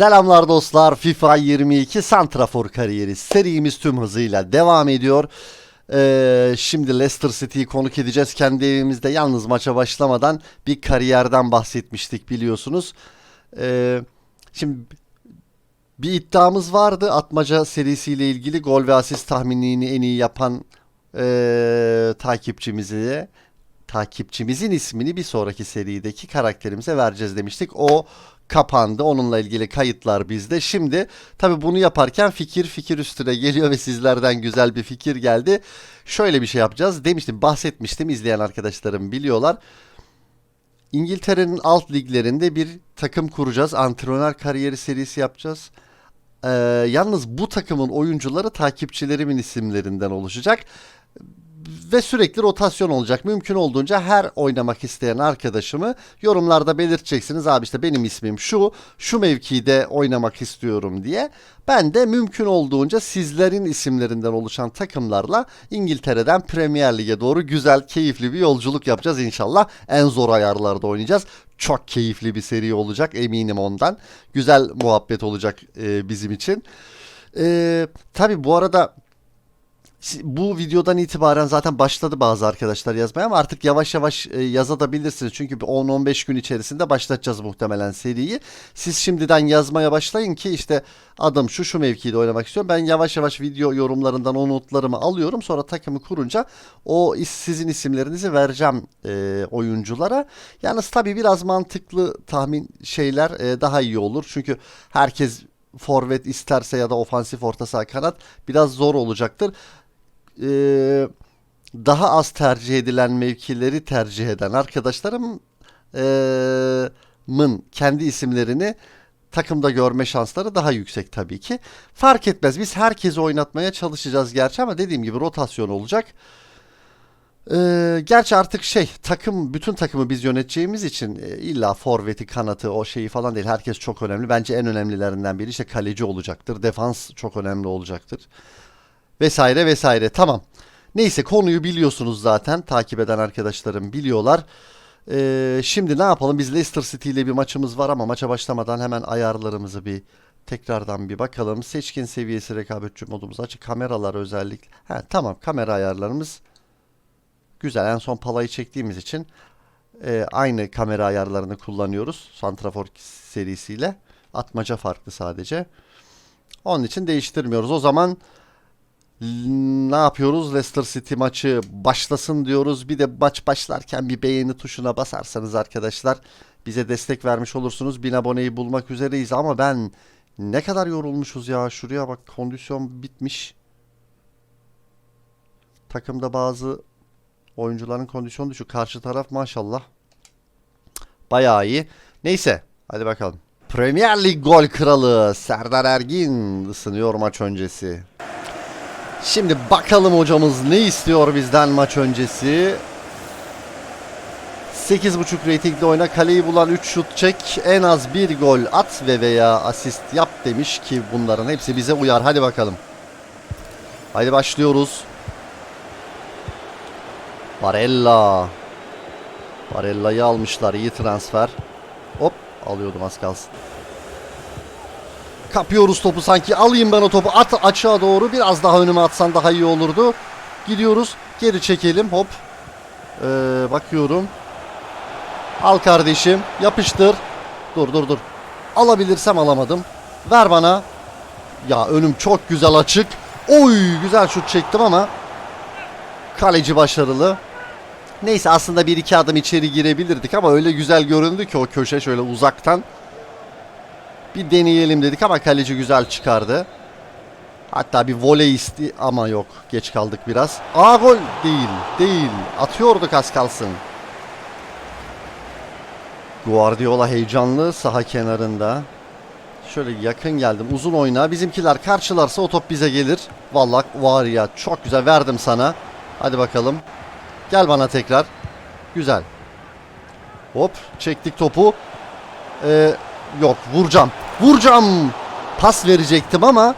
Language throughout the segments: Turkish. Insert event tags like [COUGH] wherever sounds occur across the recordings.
Selamlar dostlar. FIFA 22 Santrafor kariyeri serimiz tüm hızıyla devam ediyor. Ee, şimdi Leicester City'yi konuk edeceğiz. Kendi evimizde yalnız maça başlamadan bir kariyerden bahsetmiştik biliyorsunuz. Ee, şimdi bir iddiamız vardı. Atmaca serisiyle ilgili gol ve asist tahminini en iyi yapan ee, takipçimize takipçimizin ismini bir sonraki serideki karakterimize vereceğiz demiştik. O kapandı. Onunla ilgili kayıtlar bizde. Şimdi tabi bunu yaparken fikir fikir üstüne geliyor ve sizlerden güzel bir fikir geldi. Şöyle bir şey yapacağız. Demiştim, bahsetmiştim. izleyen arkadaşlarım biliyorlar. İngiltere'nin alt liglerinde bir takım kuracağız. Antrenör kariyeri serisi yapacağız. Ee, yalnız bu takımın oyuncuları takipçilerimin isimlerinden oluşacak ve sürekli rotasyon olacak. Mümkün olduğunca her oynamak isteyen arkadaşımı yorumlarda belirteceksiniz. Abi işte benim ismim şu, şu mevkide oynamak istiyorum diye. Ben de mümkün olduğunca sizlerin isimlerinden oluşan takımlarla İngiltere'den Premier Lig'e doğru güzel, keyifli bir yolculuk yapacağız inşallah. En zor ayarlarda oynayacağız. Çok keyifli bir seri olacak eminim ondan. Güzel muhabbet olacak e, bizim için. E, tabii bu arada bu videodan itibaren zaten başladı bazı arkadaşlar yazmaya ama artık yavaş yavaş e, yazabilirsiniz. Çünkü bir 10-15 gün içerisinde başlatacağız muhtemelen seriyi. Siz şimdiden yazmaya başlayın ki işte adım şu şu mevkide oynamak istiyorum. Ben yavaş yavaş video yorumlarından o notlarımı alıyorum. Sonra takımı kurunca o sizin isimlerinizi vereceğim e, oyunculara. Yalnız tabii biraz mantıklı tahmin şeyler e, daha iyi olur. Çünkü herkes forvet isterse ya da ofansif orta saha kanat biraz zor olacaktır e, daha az tercih edilen mevkileri tercih eden arkadaşlarım e, kendi isimlerini takımda görme şansları daha yüksek tabii ki. Fark etmez. Biz herkesi oynatmaya çalışacağız gerçi ama dediğim gibi rotasyon olacak. Ee, gerçi artık şey takım bütün takımı biz yöneteceğimiz için e, illa forveti kanatı o şeyi falan değil herkes çok önemli bence en önemlilerinden biri işte kaleci olacaktır defans çok önemli olacaktır vesaire vesaire. Tamam. Neyse konuyu biliyorsunuz zaten. Takip eden arkadaşlarım biliyorlar. Ee, şimdi ne yapalım? Biz Leicester City ile bir maçımız var ama maça başlamadan hemen ayarlarımızı bir tekrardan bir bakalım. Seçkin seviyesi rekabetçi modumuz açık. Kameralar özellikle. Ha, tamam kamera ayarlarımız güzel. En son palayı çektiğimiz için e, aynı kamera ayarlarını kullanıyoruz. Santrafor serisiyle. Atmaca farklı sadece. Onun için değiştirmiyoruz. O zaman ne yapıyoruz? Leicester City maçı başlasın diyoruz. Bir de maç başlarken bir beğeni tuşuna basarsanız arkadaşlar bize destek vermiş olursunuz. Bin aboneyi bulmak üzereyiz ama ben ne kadar yorulmuşuz ya. Şuraya bak kondisyon bitmiş. Takımda bazı oyuncuların kondisyonu düşük. Karşı taraf maşallah bayağı iyi. Neyse hadi bakalım. Premier Lig gol kralı Serdar Ergin ısınıyor maç öncesi. Şimdi bakalım hocamız ne istiyor bizden maç öncesi. 8.5 reytingli oyna kaleyi bulan 3 şut çek en az bir gol at ve veya asist yap demiş ki bunların hepsi bize uyar. Hadi bakalım. Haydi başlıyoruz. Barella. Barella'yı almışlar. iyi transfer. Hop alıyordum az kalsın. Kapıyoruz topu sanki. Alayım ben o topu. At açığa doğru. Biraz daha önüme atsan daha iyi olurdu. Gidiyoruz. Geri çekelim. Hop. Ee, bakıyorum. Al kardeşim. Yapıştır. Dur dur dur. Alabilirsem alamadım. Ver bana. Ya önüm çok güzel açık. Oy güzel şut çektim ama kaleci başarılı. Neyse aslında bir iki adım içeri girebilirdik ama öyle güzel göründü ki o köşe şöyle uzaktan. Bir deneyelim dedik ama kaleci güzel çıkardı. Hatta bir voley isti ama yok. Geç kaldık biraz. Aa gol değil. Değil. Atıyorduk az kalsın. Guardiola heyecanlı saha kenarında. Şöyle yakın geldim. Uzun oyna. Bizimkiler karşılarsa o top bize gelir. Vallahi var ya çok güzel verdim sana. Hadi bakalım. Gel bana tekrar. Güzel. Hop çektik topu. Ee, yok vuracağım. Vuracağım. Pas verecektim ama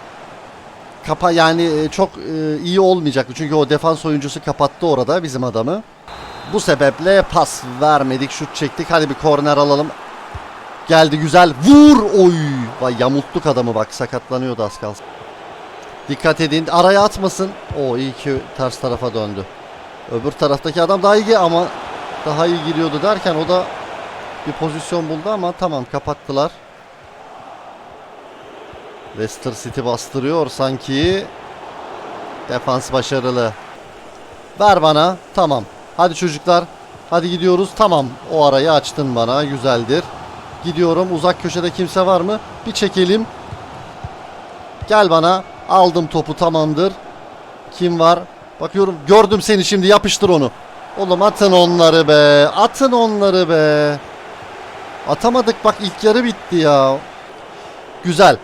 kapa yani e, çok e, iyi olmayacaktı. Çünkü o defans oyuncusu kapattı orada bizim adamı. Bu sebeple pas vermedik. Şut çektik. Hadi bir korner alalım. Geldi güzel. Vur. Oy. Vay yamulttuk adamı bak. Sakatlanıyordu az kalsın. Dikkat edin. Araya atmasın. O iyi ki ters tarafa döndü. Öbür taraftaki adam daha iyi ama daha iyi giriyordu derken o da bir pozisyon buldu ama tamam kapattılar. Leicester City bastırıyor sanki. Defans başarılı. Ver bana. Tamam. Hadi çocuklar. Hadi gidiyoruz. Tamam. O arayı açtın bana. Güzeldir. Gidiyorum. Uzak köşede kimse var mı? Bir çekelim. Gel bana. Aldım topu tamamdır. Kim var? Bakıyorum. Gördüm seni şimdi. Yapıştır onu. Oğlum atın onları be. Atın onları be. Atamadık bak ilk yarı bitti ya. Güzel.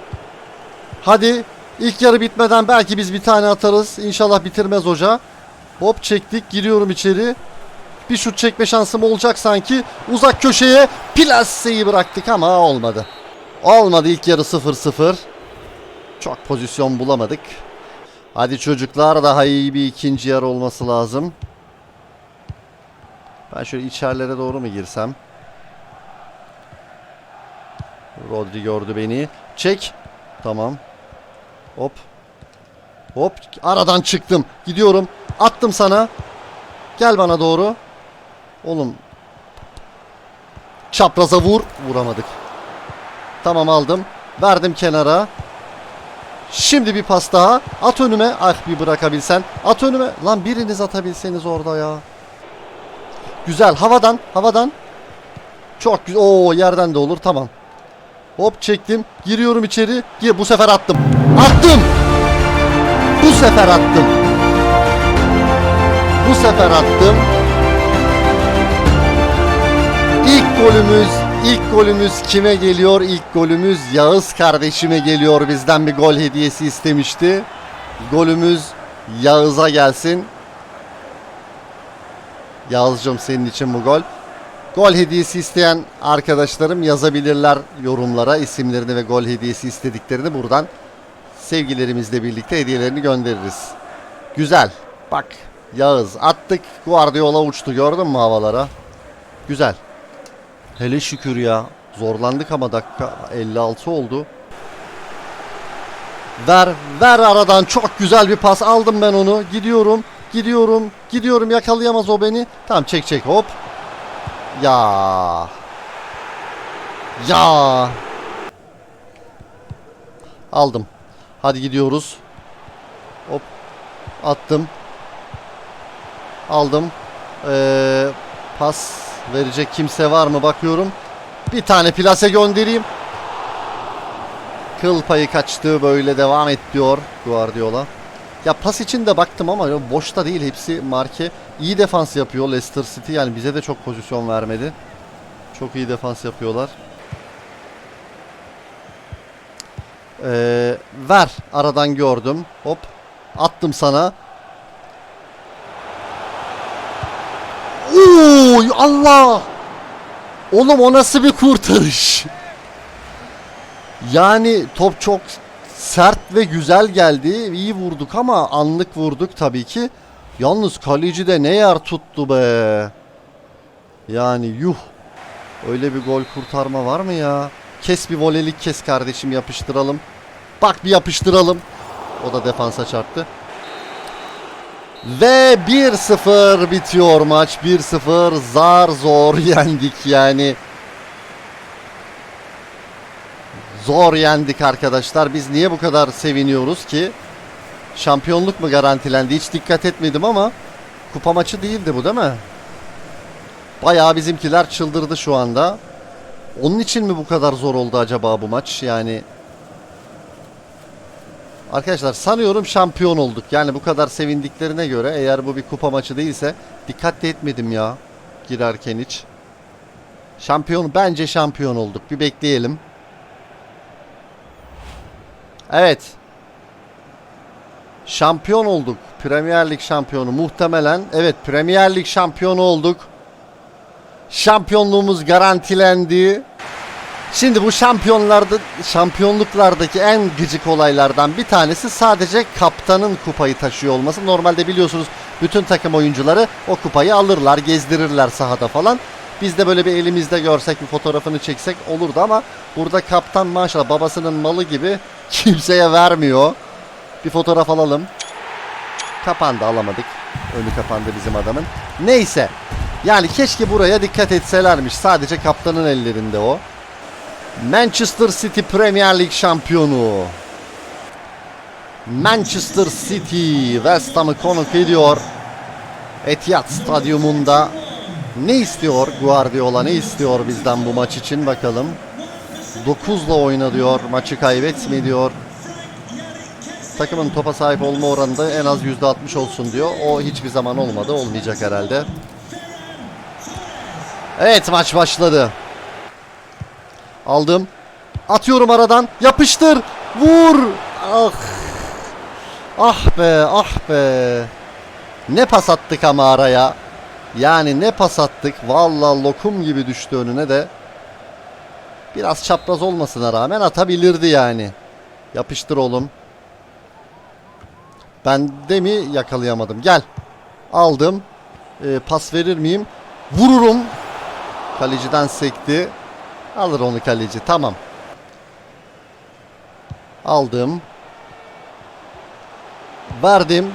Hadi ilk yarı bitmeden belki biz bir tane atarız. İnşallah bitirmez hoca. Hop çektik. Giriyorum içeri. Bir şut çekme şansım olacak sanki. Uzak köşeye plaseyi bıraktık ama olmadı. Olmadı ilk yarı 0-0. Çok pozisyon bulamadık. Hadi çocuklar daha iyi bir ikinci yarı olması lazım. Ben şöyle içerilere doğru mu girsem? Rodri gördü beni. Çek. Tamam. Hop. Hop. Aradan çıktım. Gidiyorum. Attım sana. Gel bana doğru. Oğlum. Çapraza vur. Vuramadık. Tamam aldım. Verdim kenara. Şimdi bir pas daha. At önüme. Ah bir bırakabilsen. At önüme. Lan biriniz atabilseniz orada ya. Güzel. Havadan. Havadan. Çok güzel. Oo yerden de olur. Tamam. Hop çektim. Giriyorum içeri. Gir. Bu sefer attım. Attım. Bu sefer attım. Bu sefer attım. İlk golümüz, ilk golümüz kime geliyor? İlk golümüz Yağız kardeşime geliyor. Bizden bir gol hediyesi istemişti. Golümüz Yağız'a gelsin. Yağız'cığım senin için bu gol. Gol hediyesi isteyen arkadaşlarım yazabilirler yorumlara isimlerini ve gol hediyesi istediklerini buradan sevgilerimizle birlikte hediyelerini göndeririz. Güzel. Bak Yağız attık. Guardiola uçtu gördün mü havalara? Güzel. Hele şükür ya. Zorlandık ama dakika 56 oldu. Ver, ver aradan çok güzel bir pas aldım ben onu. Gidiyorum, gidiyorum, gidiyorum yakalayamaz o beni. Tamam çek çek hop. Ya. Ya. Aldım. Hadi gidiyoruz. Hop. Attım. Aldım. Ee, pas verecek kimse var mı bakıyorum. Bir tane plase göndereyim. Kıl payı kaçtı böyle devam et diyor Guardiola. Ya pas için de baktım ama boşta değil hepsi marke. İyi defans yapıyor Leicester City yani bize de çok pozisyon vermedi. Çok iyi defans yapıyorlar. Ee, ver aradan gördüm. Hop attım sana. Oy Allah! Oğlum o nasıl bir kurtarış? Yani top çok sert ve güzel geldi. İyi vurduk ama anlık vurduk tabii ki. Yalnız kaleci de ne yer tuttu be. Yani yuh. Öyle bir gol kurtarma var mı ya? Kes bir volelik kes kardeşim yapıştıralım. Bak bir yapıştıralım. O da defansa çarptı. Ve 1-0 bitiyor maç. 1-0 zar zor [LAUGHS] yendik yani. Zor yendik arkadaşlar. Biz niye bu kadar seviniyoruz ki? Şampiyonluk mu garantilendi? Hiç dikkat etmedim ama kupa maçı değildi bu değil mi? Bayağı bizimkiler çıldırdı şu anda. Onun için mi bu kadar zor oldu acaba bu maç? Yani Arkadaşlar sanıyorum şampiyon olduk. Yani bu kadar sevindiklerine göre eğer bu bir kupa maçı değilse dikkat de etmedim ya girerken hiç. Şampiyon bence şampiyon olduk. Bir bekleyelim. Evet. Şampiyon olduk. Premier Lig şampiyonu muhtemelen. Evet Premier Lig şampiyonu olduk. Şampiyonluğumuz garantilendi. Şimdi bu şampiyonlarda şampiyonluklardaki en gıcık olaylardan bir tanesi sadece kaptanın kupayı taşıyor olması. Normalde biliyorsunuz bütün takım oyuncuları o kupayı alırlar, gezdirirler sahada falan. Biz de böyle bir elimizde görsek bir fotoğrafını çeksek olurdu ama burada kaptan maşallah babasının malı gibi [LAUGHS] kimseye vermiyor. Bir fotoğraf alalım. Kapandı alamadık. Önü kapandı bizim adamın. Neyse. Yani keşke buraya dikkat etselermiş. Sadece kaptanın ellerinde o. Manchester City Premier Lig şampiyonu. Manchester City West Ham'ı konuk ediyor. Etihad Stadyumunda ne istiyor Guardiola ne istiyor bizden bu maç için bakalım. 9'la oyna diyor. Maçı kaybetme diyor. Takımın topa sahip olma oranı da en az %60 olsun diyor. O hiçbir zaman olmadı. Olmayacak herhalde. Evet maç başladı. Aldım. Atıyorum aradan. Yapıştır. Vur. Ah. Ah be ah be. Ne pas attık ama araya. Yani ne pas attık. Vallahi lokum gibi düştü önüne de. Biraz çapraz olmasına rağmen atabilirdi yani. Yapıştır oğlum. Ben de mi yakalayamadım? Gel. Aldım. Ee, pas verir miyim? Vururum. Kaleciden sekti. Alır onu kaleci. Tamam. Aldım. Verdim.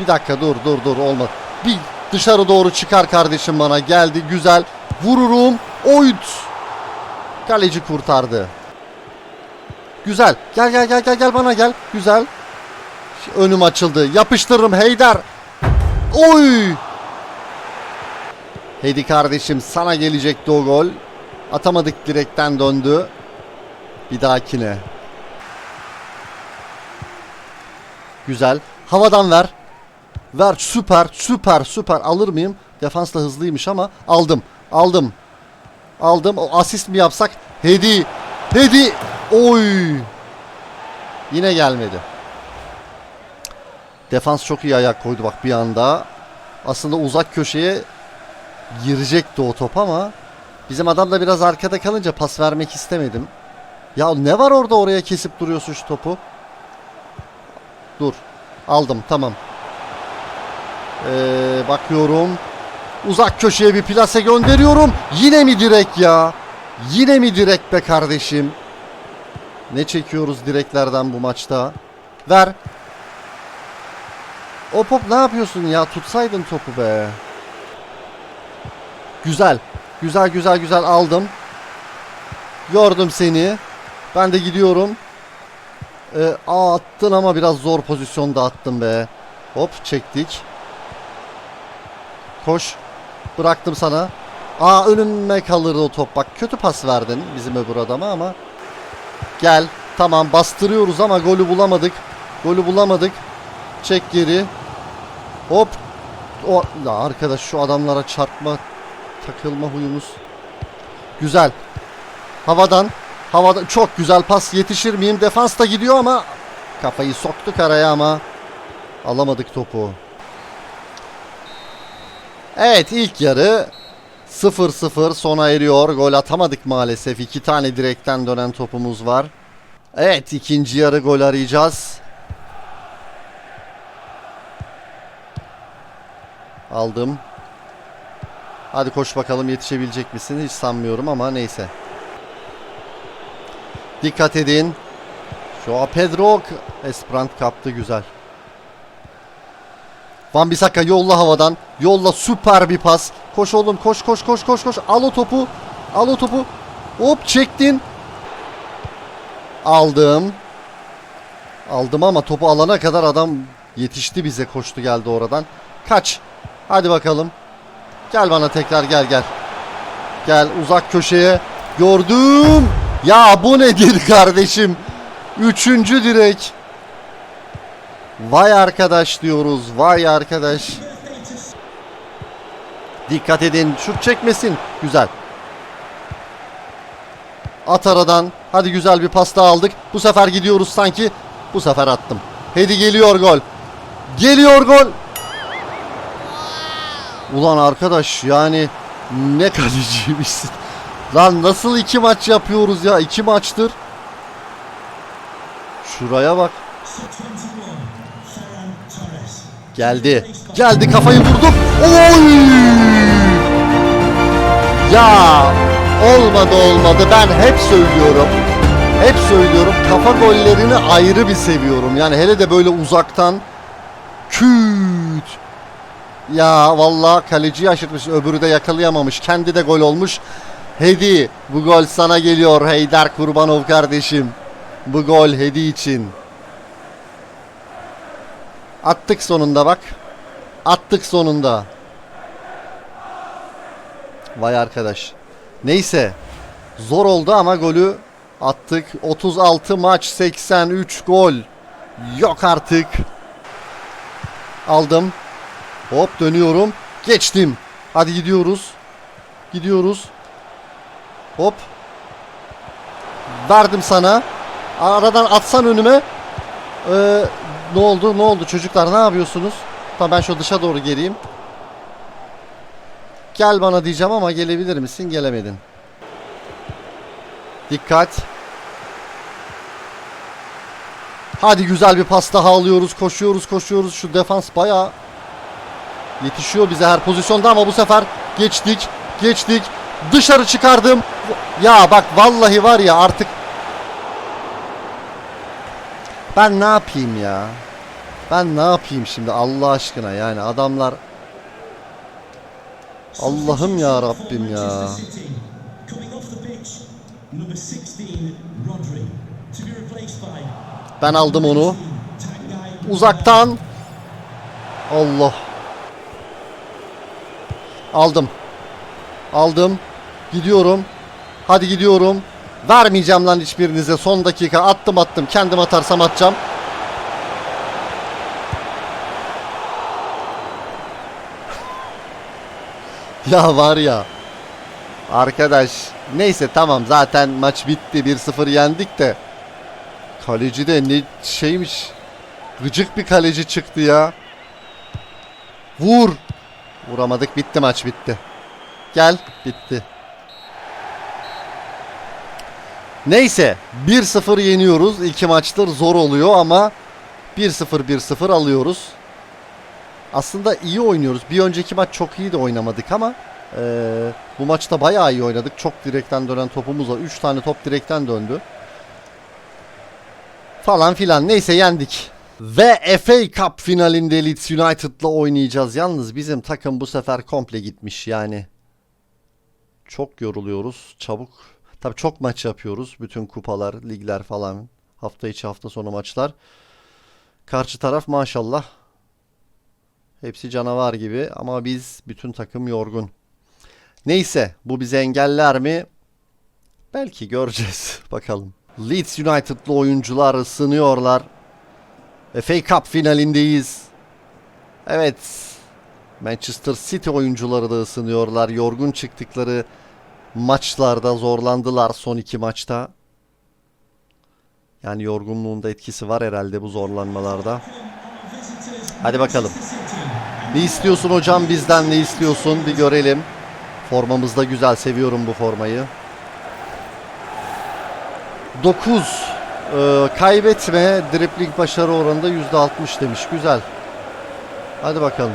Bir dakika dur dur dur olmadı. Bir dışarı doğru çıkar kardeşim bana. Geldi güzel. Vururum. Oyt. Kaleci kurtardı. Güzel. Gel gel gel gel gel bana gel. Güzel. Önüm açıldı. Yapıştırırım Heydar. Oy! Hedi kardeşim sana gelecekti o gol. Atamadık direkten döndü. Bir dahakine. Güzel. Havadan ver. Ver süper süper süper alır mıyım? Defans da hızlıymış ama aldım. Aldım. Aldım. O asist mi yapsak? Hedi. Hedi. Oy. Yine gelmedi. Defans çok iyi ayak koydu bak bir anda. Aslında uzak köşeye girecekti o top ama bizim adam da biraz arkada kalınca pas vermek istemedim. Ya ne var orada oraya kesip duruyorsun şu topu? Dur. Aldım tamam. Ee, bakıyorum. Uzak köşeye bir plase gönderiyorum. Yine mi direk ya? Yine mi direk be kardeşim? Ne çekiyoruz direklerden bu maçta? Ver. O pop ne yapıyorsun ya? Tutsaydın topu be. Güzel. Güzel güzel güzel aldım. Gördüm seni. Ben de gidiyorum. Ee, aa, attın ama biraz zor pozisyonda attın be. Hop çektik. Koş. Bıraktım sana. Aa önüme kalırdı o top. Bak kötü pas verdin bizim öbür adama ama. Gel. Tamam bastırıyoruz ama golü bulamadık. Golü bulamadık. Çek geri. Hop. O ya arkadaş şu adamlara çarpma takılma huyumuz. Güzel. Havadan havadan çok güzel pas yetişir miyim? Defans da gidiyor ama kafayı soktuk araya ama alamadık topu. Evet ilk yarı 0-0 sona eriyor. Gol atamadık maalesef. İki tane direkten dönen topumuz var. Evet ikinci yarı gol arayacağız. Aldım. Hadi koş bakalım yetişebilecek misin? Hiç sanmıyorum ama neyse. Dikkat edin. Şu Pedro Esprant kaptı güzel. Van Bissaka yolla havadan. Yolla süper bir pas. Koş oğlum koş koş koş koş koş. Al o topu. Al o topu. Hop çektin. Aldım. Aldım ama topu alana kadar adam yetişti bize koştu geldi oradan. Kaç. Hadi bakalım. Gel bana tekrar gel gel. Gel uzak köşeye. Gördüm. Ya bu nedir kardeşim? Üçüncü direk. Vay arkadaş diyoruz. Vay arkadaş. Dikkat edin. Şut çekmesin. Güzel. At aradan. Hadi güzel bir pasta aldık. Bu sefer gidiyoruz sanki. Bu sefer attım. Hedi geliyor gol. Geliyor gol. Ulan arkadaş yani ne kaleciymişsin. Lan nasıl iki maç yapıyoruz ya? iki maçtır. Şuraya bak. Geldi. Geldi kafayı vurduk. Oy! Ya olmadı olmadı ben hep söylüyorum. Hep söylüyorum kafa gollerini ayrı bir seviyorum. Yani hele de böyle uzaktan küt. Ya vallahi kaleci şaşırtmış öbürü de yakalayamamış. Kendi de gol olmuş. Hedi bu gol sana geliyor Heydar Kurbanov kardeşim. Bu gol Hedi için. Attık sonunda bak. Attık sonunda. Vay arkadaş. Neyse. Zor oldu ama golü attık. 36 maç 83 gol. Yok artık. Aldım. Hop dönüyorum. Geçtim. Hadi gidiyoruz. Gidiyoruz. Hop. Verdim sana. Aradan atsan önüme. Ee, ne oldu? Ne oldu çocuklar? Ne yapıyorsunuz? Tamam ben şu dışa doğru geleyim. Gel bana diyeceğim ama gelebilir misin? Gelemedin. Dikkat. Hadi güzel bir pas daha alıyoruz. Koşuyoruz koşuyoruz. Şu defans bayağı yetişiyor bize her pozisyonda ama bu sefer geçtik. Geçtik. Dışarı çıkardım. Ya bak vallahi var ya artık ben ne yapayım ya? Ben ne yapayım şimdi Allah aşkına yani adamlar Allah'ım ya Rabbim ya. Coming off the pitch, number 16, Rodri. To be replaced by Ben aldım onu. Uzaktan. Allah. Aldım. Aldım. Gidiyorum. Hadi gidiyorum. Vermeyeceğim lan hiçbirinize. Son dakika attım attım. Kendim atarsam atacağım. [LAUGHS] ya var ya. Arkadaş. Neyse tamam zaten maç bitti. 1-0 yendik de. Kaleci de ne şeymiş. Gıcık bir kaleci çıktı ya. Vur. Vuramadık bitti maç bitti. Gel bitti. Neyse 1-0 yeniyoruz. İki maçtır zor oluyor ama 1-0 1-0 alıyoruz. Aslında iyi oynuyoruz. Bir önceki maç çok iyi de oynamadık ama eee, bu maçta bayağı iyi oynadık. Çok direkten dönen topumuz var. 3 tane top direkten döndü. Falan filan. Neyse yendik. Ve FA Cup finalinde Leeds United'la oynayacağız. Yalnız bizim takım bu sefer komple gitmiş yani. Çok yoruluyoruz. Çabuk. Tabii çok maç yapıyoruz. Bütün kupalar, ligler falan. Hafta içi hafta sonu maçlar. Karşı taraf maşallah. Hepsi canavar gibi ama biz bütün takım yorgun. Neyse bu bizi engeller mi? Belki göreceğiz. [LAUGHS] Bakalım. Leeds United'lı oyuncular ısınıyorlar. FA Cup finalindeyiz. Evet. Manchester City oyuncuları da ısınıyorlar. Yorgun çıktıkları maçlarda zorlandılar son iki maçta. Yani yorgunluğun da etkisi var herhalde bu zorlanmalarda. Hadi bakalım. Ne istiyorsun hocam bizden ne istiyorsun bir görelim. Formamız da güzel seviyorum bu formayı. 9 ee, kaybetme dribling başarı oranında %60 demiş. Güzel. Hadi bakalım.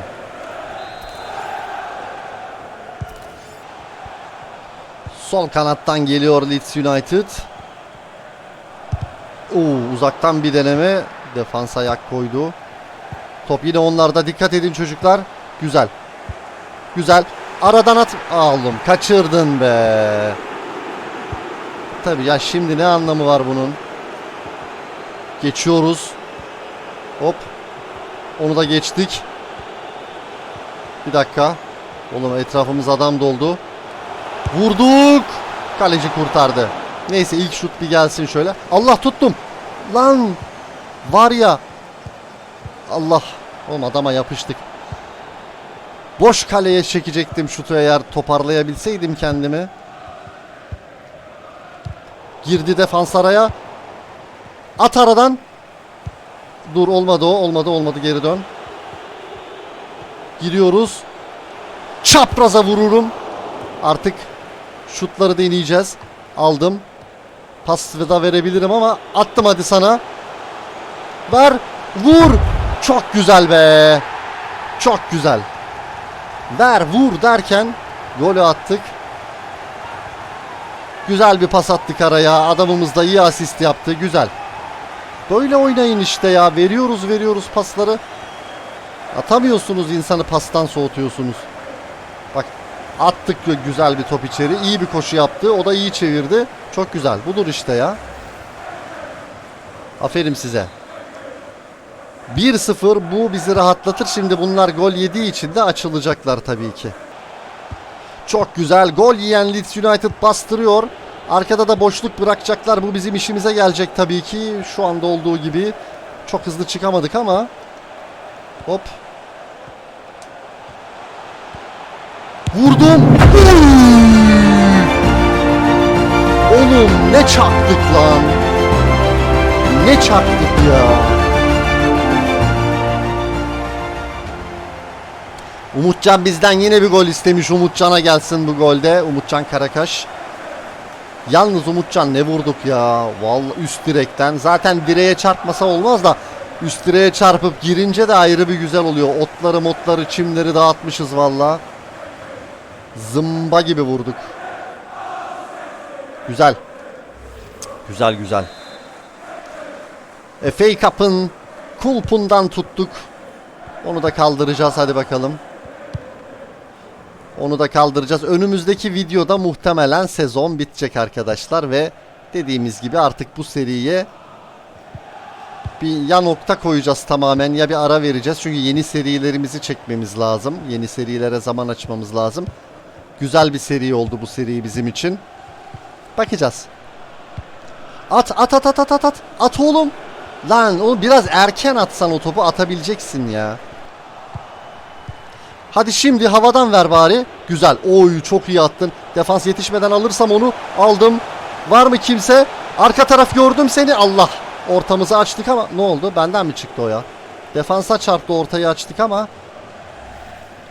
Sol kanattan geliyor Leeds United. Oo, uzaktan bir deneme. Defans ayak koydu. Top yine onlarda. Dikkat edin çocuklar. Güzel. Güzel. Aradan at. Aldım. Kaçırdın be. Tabii ya şimdi ne anlamı var bunun? Geçiyoruz. Hop. Onu da geçtik. Bir dakika. Oğlum etrafımız adam doldu. Vurduk. Kaleci kurtardı. Neyse ilk şut bir gelsin şöyle. Allah tuttum. Lan. Var ya. Allah. Oğlum adama yapıştık. Boş kaleye çekecektim şutu eğer toparlayabilseydim kendimi. Girdi defans araya. At aradan. Dur olmadı o. Olmadı olmadı geri dön. Gidiyoruz. Çapraza vururum. Artık şutları deneyeceğiz. Aldım. Pas da verebilirim ama attım hadi sana. Ver. Vur. Çok güzel be. Çok güzel. Ver vur derken golü attık. Güzel bir pas attık araya. Adamımız da iyi asist yaptı. Güzel. Böyle oynayın işte ya. Veriyoruz veriyoruz pasları. Atamıyorsunuz insanı pastan soğutuyorsunuz. Attık güzel bir top içeri. İyi bir koşu yaptı. O da iyi çevirdi. Çok güzel. Budur işte ya. Aferin size. 1-0 bu bizi rahatlatır. Şimdi bunlar gol yediği için de açılacaklar tabii ki. Çok güzel. Gol yiyen Leeds United bastırıyor. Arkada da boşluk bırakacaklar. Bu bizim işimize gelecek tabii ki. Şu anda olduğu gibi. Çok hızlı çıkamadık ama. Hop. Vurdum. Oğlum ne çaktık lan. Ne çaktık ya. Umutcan bizden yine bir gol istemiş. Umutcan'a gelsin bu golde. Umutcan Karakaş. Yalnız Umutcan ne vurduk ya. Vallahi üst direkten. Zaten direğe çarpmasa olmaz da üst direğe çarpıp girince de ayrı bir güzel oluyor. Otları motları çimleri dağıtmışız valla. Zımba gibi vurduk. Güzel. Güzel güzel. FA Cup'ın kulpundan tuttuk. Onu da kaldıracağız hadi bakalım. Onu da kaldıracağız. Önümüzdeki videoda muhtemelen sezon bitecek arkadaşlar ve dediğimiz gibi artık bu seriye bir ya nokta koyacağız tamamen ya bir ara vereceğiz. Çünkü yeni serilerimizi çekmemiz lazım. Yeni serilere zaman açmamız lazım. Güzel bir seri oldu bu seri bizim için. Bakacağız. At at at at at at at. At oğlum. Lan oğlum biraz erken atsan o topu atabileceksin ya. Hadi şimdi havadan ver bari. Güzel. Oy çok iyi attın. Defans yetişmeden alırsam onu aldım. Var mı kimse? Arka taraf gördüm seni. Allah. Ortamızı açtık ama ne oldu? Benden mi çıktı o ya? Defansa çarptı ortayı açtık ama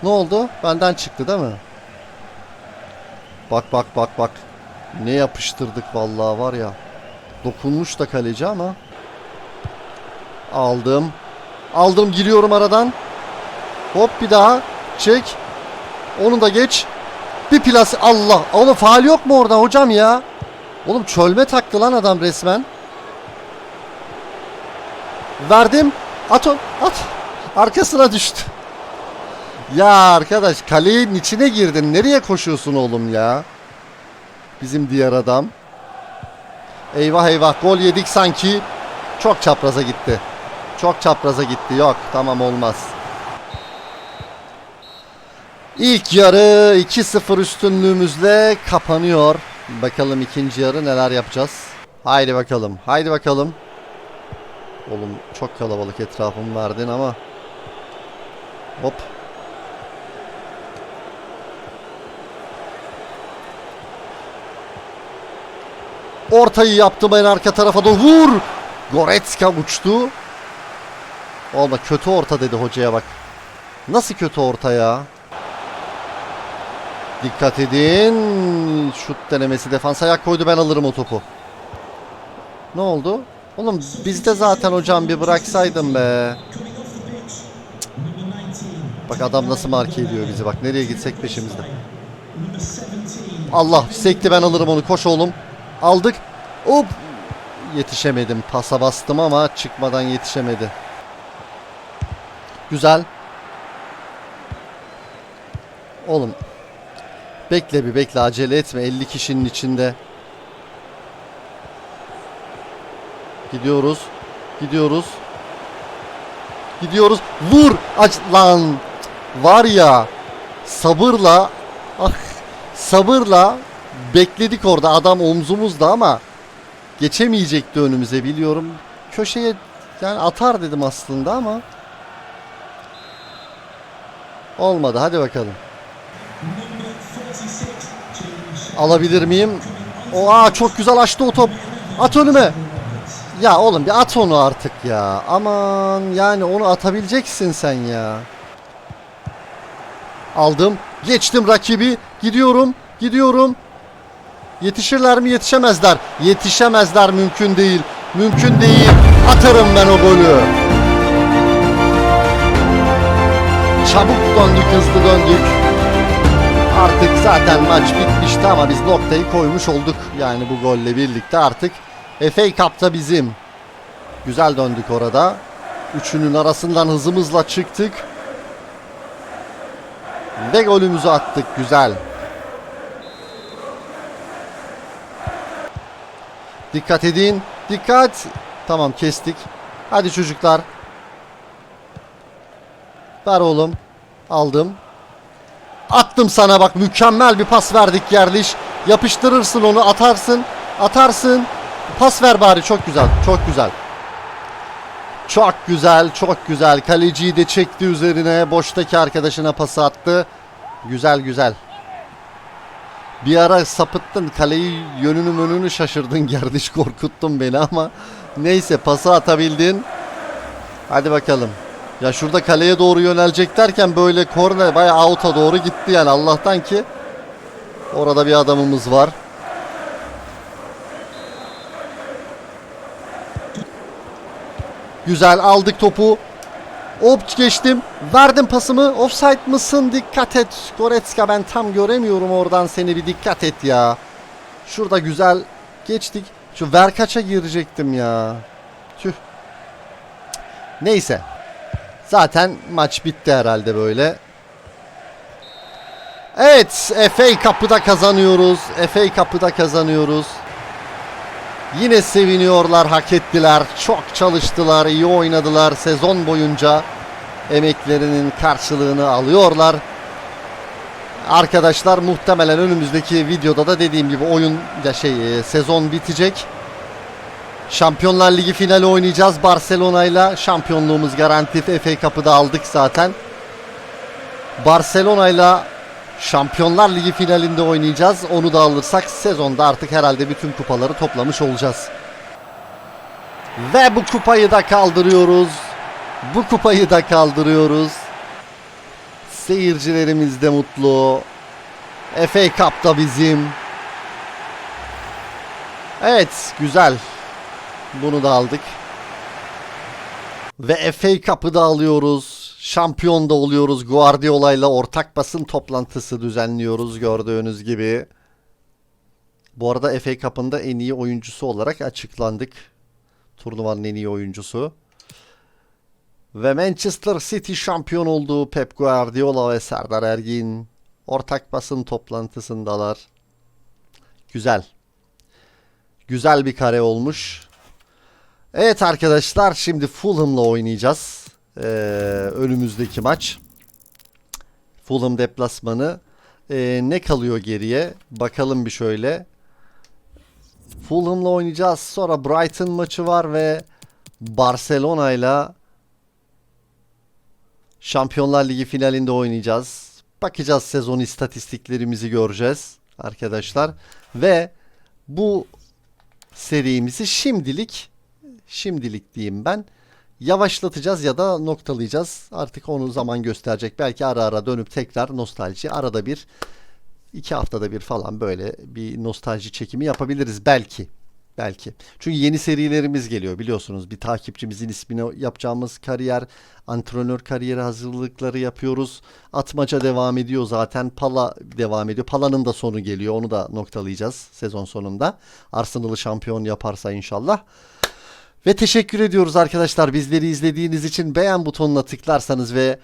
ne oldu? Benden çıktı değil mi? Bak bak bak bak. Ne yapıştırdık vallahi var ya. Dokunmuş da kaleci ama. Aldım. Aldım giriyorum aradan. Hop bir daha. Çek. Onu da geç. Bir plas Allah. Oğlum faal yok mu orada hocam ya? Oğlum çölme taktı lan adam resmen. Verdim. At o. At. Arkasına düştü. Ya arkadaş kalenin içine girdin. Nereye koşuyorsun oğlum ya? Bizim diğer adam. Eyvah eyvah gol yedik sanki. Çok çapraza gitti. Çok çapraza gitti. Yok tamam olmaz. İlk yarı 2-0 üstünlüğümüzle kapanıyor. Bakalım ikinci yarı neler yapacağız. Haydi bakalım. Haydi bakalım. Oğlum çok kalabalık etrafımı verdin ama. Hop. Ortayı yaptım en arka tarafa doğru. Vur! Goretzka uçtu. Olma kötü orta dedi hocaya bak. Nasıl kötü orta ya? Dikkat edin. Şut denemesi defans ayak koydu ben alırım o topu. Ne oldu? Oğlum bizde zaten hocam bir bıraksaydın be. Coming off the pitch, number 19. Bak adam nasıl marke ediyor bizi bak nereye gitsek peşimizde. Number 17. Allah sekti ben alırım onu koş oğlum. Aldık. Hop. Yetişemedim. Pasa bastım ama çıkmadan yetişemedi. Güzel. Oğlum. Bekle bir bekle acele etme 50 kişinin içinde. Gidiyoruz. Gidiyoruz. Gidiyoruz. Vur. Aç lan. Var ya. Sabırla. Ah sabırla bekledik orada adam omzumuzda ama geçemeyecekti önümüze biliyorum. Köşeye yani atar dedim aslında ama olmadı. Hadi bakalım. Number 46. Change. Alabilir miyim? Oha çok güzel açtı o top. At önüme. Ya oğlum bir at onu artık ya. Aman yani onu atabileceksin sen ya. Aldım. Geçtim rakibi. Gidiyorum. Gidiyorum. Yetişirler mi? Yetişemezler. Yetişemezler mümkün değil. Mümkün değil. Atarım ben o golü. Çabuk döndük, hızlı döndük. Artık zaten maç bitmişti ama biz noktayı koymuş olduk. Yani bu golle birlikte artık FA Cup'ta bizim. Güzel döndük orada. Üçünün arasından hızımızla çıktık. Ve golümüzü attık. Güzel. Dikkat edin. Dikkat. Tamam kestik. Hadi çocuklar. Ver oğlum. Aldım. Attım sana bak mükemmel bir pas verdik yerliş. Yapıştırırsın onu atarsın. Atarsın. Pas ver bari çok güzel. Çok güzel. Çok güzel, çok güzel. Kaleciyi de çekti üzerine. Boştaki arkadaşına pası attı. Güzel güzel. Bir ara sapıttın. Kaleyi yönünü önünü şaşırdın. Gerdiş korkuttun beni ama neyse pası atabildin. Hadi bakalım. Ya şurada kaleye doğru yönelecek derken böyle korner bayağı out'a doğru gitti yani Allah'tan ki orada bir adamımız var. Güzel aldık topu. Hop geçtim. Verdim pasımı. Offside mısın? Dikkat et. Goretzka ben tam göremiyorum oradan seni bir dikkat et ya. Şurada güzel geçtik. Şu Verkaç'a girecektim ya. Tüh. Neyse. Zaten maç bitti herhalde böyle. Evet, FA Cup'ı kazanıyoruz. FA Cup'ı kazanıyoruz. Yine seviniyorlar, hak ettiler. Çok çalıştılar, iyi oynadılar sezon boyunca. Emeklerinin karşılığını alıyorlar. Arkadaşlar muhtemelen önümüzdeki videoda da dediğim gibi oyun ya şey e, sezon bitecek. Şampiyonlar Ligi finali oynayacağız Barcelona ile. Şampiyonluğumuz garanti. FA Cup'ı da aldık zaten. Barcelona ile Şampiyonlar Ligi finalinde oynayacağız. Onu da alırsak sezonda artık herhalde bütün kupaları toplamış olacağız. Ve bu kupayı da kaldırıyoruz. Bu kupayı da kaldırıyoruz. Seyircilerimiz de mutlu. FA Cup da bizim. Evet, güzel. Bunu da aldık. Ve FA Cup'ı da alıyoruz. Şampiyon da oluyoruz. Guardiola ile ortak basın toplantısı düzenliyoruz gördüğünüz gibi. Bu arada FA Cup'ın da en iyi oyuncusu olarak açıklandık. Turnuvanın en iyi oyuncusu. Ve Manchester City şampiyon oldu. Pep Guardiola ve Serdar Ergin ortak basın toplantısındalar. Güzel. Güzel bir kare olmuş. Evet arkadaşlar şimdi Fulham'la oynayacağız. Ee, önümüzdeki maç. Fulham deplasmanı. Ee, ne kalıyor geriye? Bakalım bir şöyle. Fulham'la oynayacağız. Sonra Brighton maçı var ve Barcelona ile Şampiyonlar Ligi finalinde oynayacağız. Bakacağız sezon istatistiklerimizi göreceğiz arkadaşlar. Ve bu serimizi şimdilik şimdilik diyeyim ben yavaşlatacağız ya da noktalayacağız. Artık onu zaman gösterecek. Belki ara ara dönüp tekrar nostalji arada bir iki haftada bir falan böyle bir nostalji çekimi yapabiliriz belki. Belki. Çünkü yeni serilerimiz geliyor biliyorsunuz. Bir takipçimizin ismini yapacağımız kariyer, antrenör kariyeri hazırlıkları yapıyoruz. Atmaca devam ediyor zaten. Pala devam ediyor. Pala'nın da sonu geliyor. Onu da noktalayacağız sezon sonunda. Arsenal'ı şampiyon yaparsa inşallah. Ve teşekkür ediyoruz arkadaşlar bizleri izlediğiniz için beğen butonuna tıklarsanız ve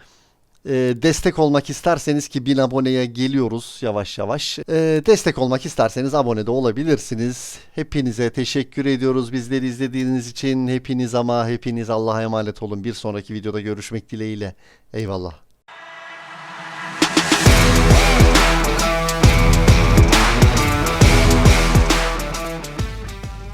e, destek olmak isterseniz ki 1000 aboneye geliyoruz yavaş yavaş. E, destek olmak isterseniz abone de olabilirsiniz. Hepinize teşekkür ediyoruz bizleri izlediğiniz için. Hepiniz ama hepiniz Allah'a emanet olun. Bir sonraki videoda görüşmek dileğiyle. Eyvallah.